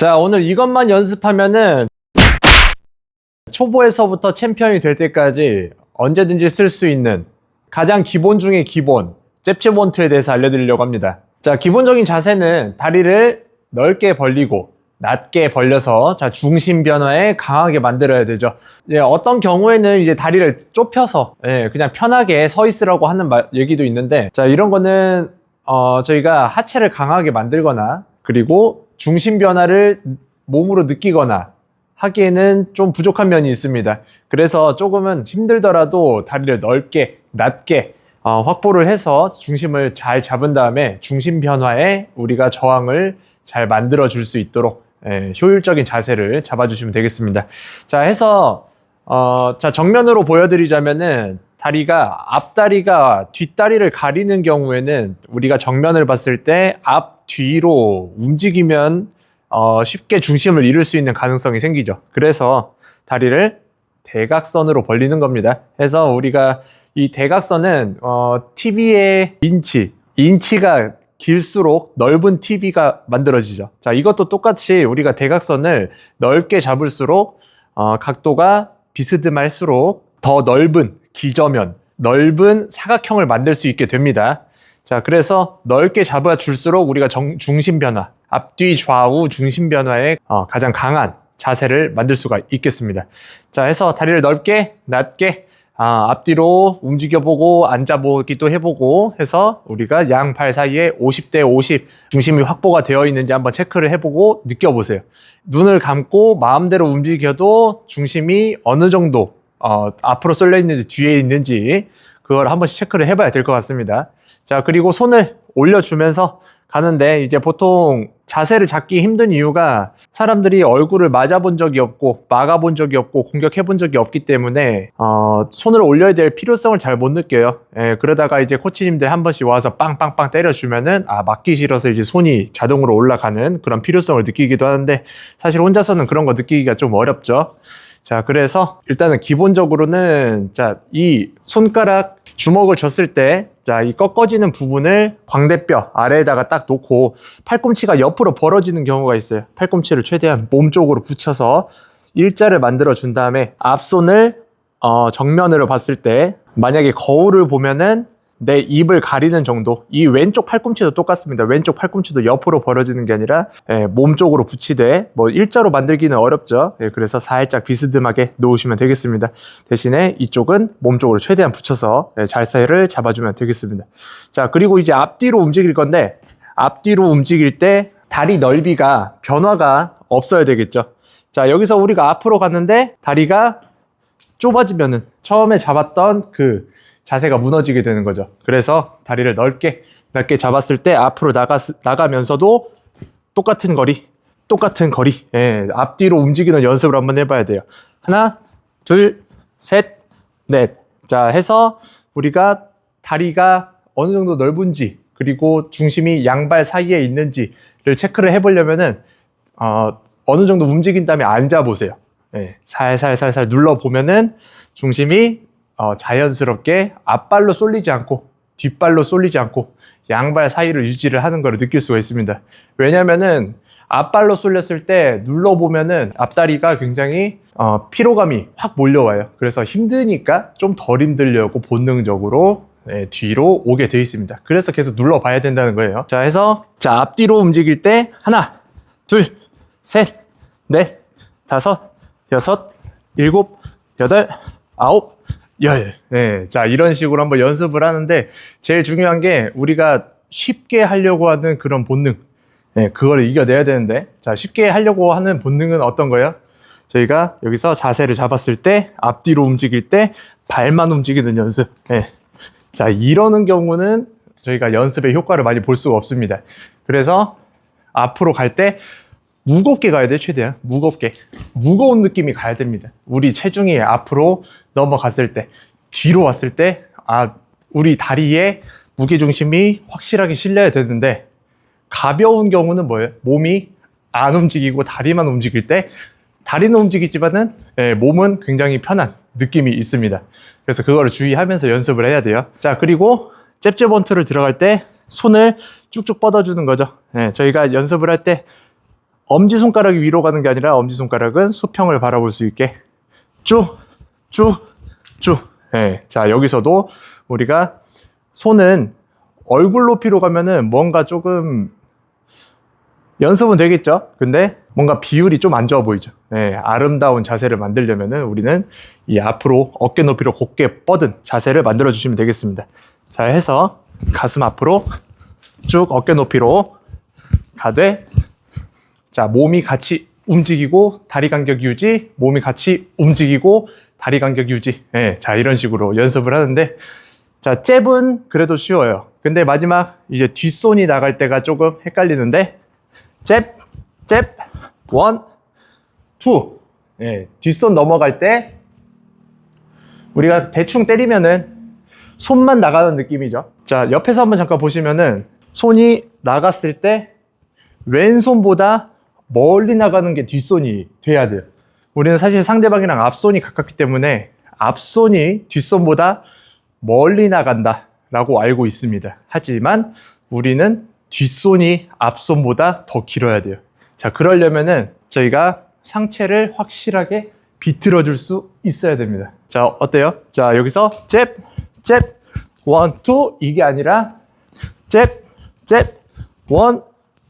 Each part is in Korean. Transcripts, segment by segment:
자, 오늘 이것만 연습하면은 초보에서부터 챔피언이 될 때까지 언제든지 쓸 수 있는 가장 기본 중의 기본, 잽잽원투에 대해서 알려드리려고 합니다. 자, 기본적인 자세는 다리를 넓게 벌리고 낮게 벌려서 자, 중심 변화에 강하게 만들어야 되죠. 예, 어떤 경우에는 이제 다리를 좁혀서 예, 그냥 편하게 서 있으라고 하는 말- 얘기도 있는데 자, 이런 거는 어, 저희가 하체를 강하게 만들거나 그리고 중심 변화를 몸으로 느끼거나 하기에는 좀 부족한 면이 있습니다. 그래서 조금은 힘들더라도 다리를 넓게, 낮게 어, 확보를 해서 중심을 잘 잡은 다음에 중심 변화에 우리가 저항을 잘 만들어 줄 수 있도록 예, 효율적인 자세를 잡아주시면 되겠습니다. 자, 해서 어, 자 정면으로 보여드리자면은 다리가 앞다리가 뒷다리를 가리는 경우에는 우리가 정면을 봤을 때 앞 뒤로 움직이면 어, 쉽게 중심을 잃을 수 있는 가능성이 생기죠. 그래서 다리를 대각선으로 벌리는 겁니다. 해서 우리가 이 대각선은 어, TV의 인치, 인치가 길수록 넓은 TV가 만들어지죠. 자, 이것도 똑같이 우리가 대각선을 넓게 잡을수록 어, 각도가 비스듬할수록 더 넓은 기저면, 넓은 사각형을 만들 수 있게 됩니다. 자, 그래서 넓게 잡아줄수록 우리가 정- 중심 변화, 앞뒤 좌우 중심 변화에 어, 가장 강한 자세를 만들 수가 있겠습니다. 자, 해서 다리를 넓게, 낮게, 아, 앞뒤로 움직여보고, 앉아보기도 해보고 해서 우리가 양발 사이에 50대 50 중심이 확보가 되어 있는지 한번 체크를 해보고 느껴보세요. 눈을 감고 마음대로 움직여도 중심이 어느 정도 어, 앞으로 쏠려 있는지 뒤에 있는지 그걸 한 번씩 체크를 해봐야 될 것 같습니다. 자, 그리고 손을 올려주면서 가는데 이제 보통 자세를 잡기 힘든 이유가 사람들이 얼굴을 맞아본 적이 없고 막아본 적이 없고 공격해본 적이 없기 때문에 어, 손을 올려야 될 필요성을 잘 못 느껴요. 예, 그러다가 이제 코치님들 한 번씩 와서 빵빵빵 때려주면은 아 맞기 싫어서 이제 손이 자동으로 올라가는 그런 필요성을 느끼기도 하는데 사실 혼자서는 그런 거 느끼기가 좀 어렵죠. 자, 그래서 일단은 기본적으로는 자, 이 손가락 주먹을 줬을 때 자, 이 꺾어지는 부분을 광대뼈 아래에다가 딱 놓고 팔꿈치가 옆으로 벌어지는 경우가 있어요. 팔꿈치를 최대한 몸 쪽으로 붙여서 일자를 만들어 준 다음에 앞손을 어, 정면으로 봤을 때 만약에 거울을 보면은 내 입을 가리는 정도? 이 왼쪽 팔꿈치도 똑같습니다. 왼쪽 팔꿈치도 옆으로 벌어지는 게 아니라 예, 몸 쪽으로 붙이되 뭐 일자로 만들기는 어렵죠. 예, 그래서 살짝 비스듬하게 놓으시면 되겠습니다. 대신에 이쪽은 몸 쪽으로 최대한 붙여서 예, 잘사이를 잡아주면 되겠습니다. 자 그리고 이제 앞뒤로 움직일 건데 앞뒤로 움직일 때 다리 넓이가 변화가 없어야 되겠죠. 자 여기서 우리가 앞으로 갔는데 다리가 좁아지면은 처음에 잡았던 그 자세가 무너지게 되는 거죠. 그래서 다리를 넓게 넓게 잡았을 때 앞으로 나가 나가면서도 똑같은 거리, 똑같은 거리, 예, 앞뒤로 움직이는 연습을 한번 해봐야 돼요. 하나, 둘, 셋, 넷. 자, 해서 우리가 다리가 어느 정도 넓은지 그리고 중심이 양발 사이에 있는지를 체크를 해보려면은 어, 어느 정도 움직인 다음에 앉아 보세요. 예, 살살살살 눌러 보면은 중심이 어, 자연스럽게 앞발로 쏠리지 않고 뒷발로 쏠리지 않고 양발 사이를 유지를 하는 걸 느낄 수가 있습니다. 왜냐면은 앞발로 쏠렸을 때 눌러 보면은 앞다리가 굉장히 어, 피로감이 확 몰려와요. 그래서 힘드니까 좀 덜 힘들려고 본능적으로 예, 뒤로 오게 되어 있습니다. 그래서 계속 눌러 봐야 된다는 거예요. 자, 해서 자 앞뒤로 움직일 때 하나, 둘, 셋, 넷, 다섯, 여섯, 일곱, 여덟, 아홉, 열. 네. 자, 이런 식으로 한번 연습을 하는데, 제일 중요한 게, 우리가 쉽게 하려고 하는 그런 본능. 네, 그거를 이겨내야 되는데, 자, 쉽게 하려고 하는 본능은 어떤 거예요? 저희가 여기서 자세를 잡았을 때, 앞뒤로 움직일 때, 발만 움직이는 연습. 네. 자, 이러는 경우는 저희가 연습의 효과를 많이 볼 수가 없습니다. 그래서 앞으로 갈 때, 무겁게 가야 돼, 최대한. 무겁게. 무거운 느낌이 가야 됩니다. 우리 체중이 앞으로 넘어갔을 때, 뒤로 왔을 때, 아, 우리 다리에 무게중심이 확실하게 실려야 되는데, 가벼운 경우는 뭐예요? 몸이 안 움직이고 다리만 움직일 때, 다리는 움직이지만은, 예, 몸은 굉장히 편한 느낌이 있습니다. 그래서 그거를 주의하면서 연습을 해야 돼요. 자, 그리고 잽잽 원투를 들어갈 때, 손을 쭉쭉 뻗어주는 거죠. 예, 저희가 연습을 할 때, 엄지손가락이 위로 가는 게 아니라 엄지손가락은 수평을 바라볼 수 있게 쭉, 쭉, 쭉. 예. 자, 여기서도 우리가 손은 얼굴 높이로 가면은 뭔가 조금 연습은 되겠죠? 근데 뭔가 비율이 좀 안 좋아 보이죠? 예, 아름다운 자세를 만들려면은 우리는 이 앞으로 어깨 높이로 곧게 뻗은 자세를 만들어 주시면 되겠습니다. 자, 해서 가슴 앞으로 쭉 어깨 높이로 가되 자, 몸이 같이 움직이고 다리 간격 유지, 몸이 같이 움직이고 다리 간격 유지. 예, 자, 이런 식으로 연습을 하는데 자, 잽은 그래도 쉬워요. 근데 마지막 이제 뒷손이 나갈 때가 조금 헷갈리는데 잽, 잽, 원, 투. 예, 뒷손 넘어갈 때 우리가 대충 때리면은 손만 나가는 느낌이죠. 자, 옆에서 한번 잠깐 보시면은 손이 나갔을 때 왼손보다 멀리 나가는 게 뒷손이 돼야 돼요. 우리는 사실 상대방이랑 앞손이 가깝기 때문에 앞손이 뒷손보다 멀리 나간다 라고 알고 있습니다. 하지만 우리는 뒷손이 앞손보다 더 길어야 돼요. 자, 그러려면은 저희가 상체를 확실하게 비틀어 줄 수 있어야 됩니다. 자, 어때요? 자, 여기서 잽, 잽, 원, 투 이게 아니라 잽, 잽, 원,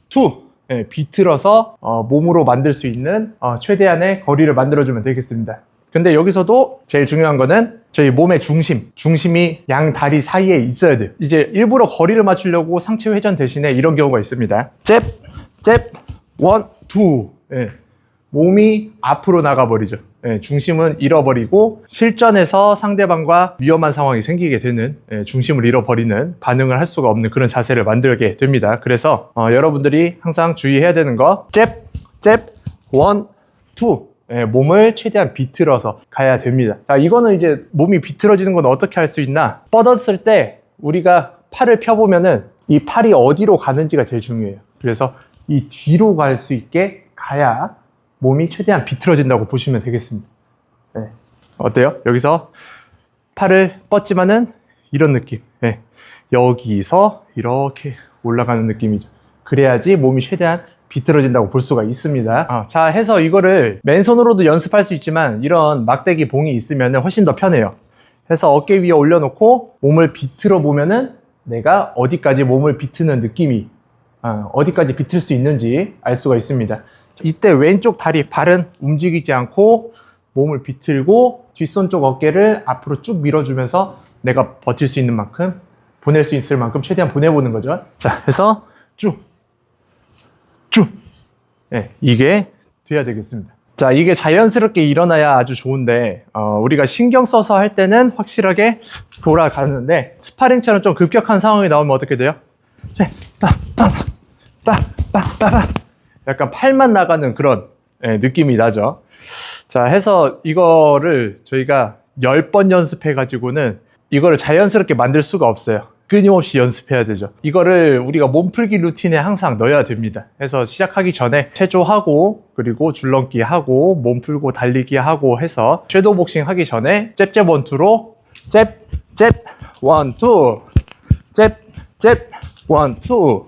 투 예, 비틀어서 어, 몸으로 만들 수 있는 어, 최대한의 거리를 만들어주면 되겠습니다. 근데 여기서도 제일 중요한 거는 저희 몸의 중심, 중심이 양 다리 사이에 있어야 돼요. 이제 일부러 거리를 맞추려고 상체 회전 대신에 이런 경우가 있습니다. 잽, 잽, 원, 투. 예. 몸이 앞으로 나가버리죠. 예, 중심은 잃어버리고 실전에서 상대방과 위험한 상황이 생기게 되는 예, 중심을 잃어버리는 반응을 할 수가 없는 그런 자세를 만들게 됩니다. 그래서 어, 여러분들이 항상 주의해야 되는 거 잽, 잽, 원, 투. 예, 몸을 최대한 비틀어서 가야 됩니다. 자, 이거는 이제 몸이 비틀어지는 건 어떻게 할 수 있나? 뻗었을 때 우리가 팔을 펴보면은 이 팔이 어디로 가는지가 제일 중요해요. 그래서 이 뒤로 갈 수 있게 가야 몸이 최대한 비틀어진다고 보시면 되겠습니다. 네. 어때요? 여기서 팔을 뻗지만은 이런 느낌. 네. 여기서 이렇게 올라가는 느낌이죠. 그래야지 몸이 최대한 비틀어진다고 볼 수가 있습니다. 아, 자, 해서 이거를 맨손으로도 연습할 수 있지만 이런 막대기 봉이 있으면 훨씬 더 편해요. 해서 어깨 위에 올려놓고 몸을 비틀어 보면은 내가 어디까지 몸을 비트는 느낌이 아, 어디까지 비틀 수 있는지 알 수가 있습니다. 이때 왼쪽 다리 발은 움직이지 않고 몸을 비틀고 뒷손 쪽 어깨를 앞으로 쭉 밀어주면서 내가 버틸 수 있는 만큼 보낼 수 있을 만큼 최대한 보내보는 거죠. 자, 해서 쭉, 쭉. 네, 이게 돼야 되겠습니다. 자, 이게 자연스럽게 일어나야 아주 좋은데, 어, 우리가 신경 써서 할 때는 확실하게 돌아가는데, 스파링처럼 좀 급격한 상황이 나오면 어떻게 돼요? 네, 딱, 딱, 딱, 딱, 딱, 딱. 약간 팔만 나가는 그런 예, 느낌이 나죠. 자, 해서 이거를 저희가 10번 연습해 가지고는 이거를 자연스럽게 만들 수가 없어요. 끊임없이 연습해야 되죠. 이거를 우리가 몸풀기 루틴에 항상 넣어야 됩니다. 해서 시작하기 전에 체조하고 그리고 줄넘기 하고 몸 풀고 달리기 하고 해서 섀도우 복싱 하기 전에 잽잽 원투로 잽잽 원투 잽잽 원투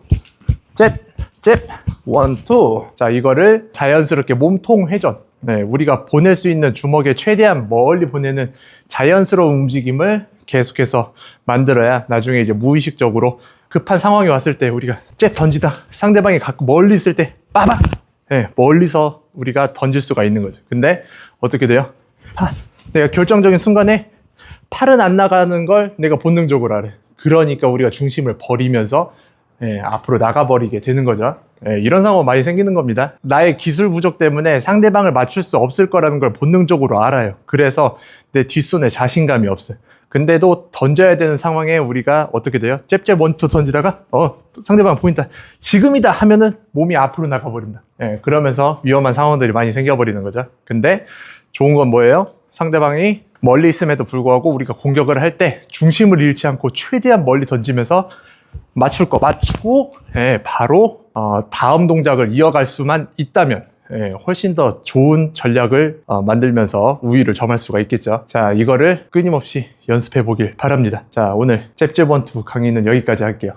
잽잽 원 투 자 이거를 자연스럽게 몸통 회전. 네, 우리가 보낼 수 있는 주먹에 최대한 멀리 보내는 자연스러운 움직임을 계속해서 만들어야 나중에 이제 무의식적으로 급한 상황이 왔을 때 우리가 잽 던지다 상대방이 가끔 멀리 있을 때 빠박 네, 멀리서 우리가 던질 수가 있는 거죠. 근데 어떻게 돼요? 아, 내가 결정적인 순간에 팔은 안 나가는 걸 내가 본능적으로 알아요 그러니까 우리가 중심을 버리면서 예, 앞으로 나가버리게 되는 거죠. 예, 이런 상황 많이 생기는 겁니다. 나의 기술 부족 때문에 상대방을 맞출 수 없을 거라는 걸 본능적으로 알아요. 그래서 내 뒷손에 자신감이 없어요. 근데도 던져야 되는 상황에 우리가 어떻게 돼요? 잽잽 원투 던지다가 어 상대방 보인다 지금이다 하면은 몸이 앞으로 나가버린다. 예, 그러면서 위험한 상황들이 많이 생겨버리는 거죠. 근데 좋은 건 뭐예요? 상대방이 멀리 있음에도 불구하고 우리가 공격을 할 때 중심을 잃지 않고 최대한 멀리 던지면서 맞출 거 맞추고 예, 바로 어, 다음 동작을 이어갈 수만 있다면 예, 훨씬 더 좋은 전략을 어, 만들면서 우위를 점할 수가 있겠죠. 자, 이거를 끊임없이 연습해 보길 바랍니다. 자, 오늘 잽잽 원투 강의는 여기까지 할게요.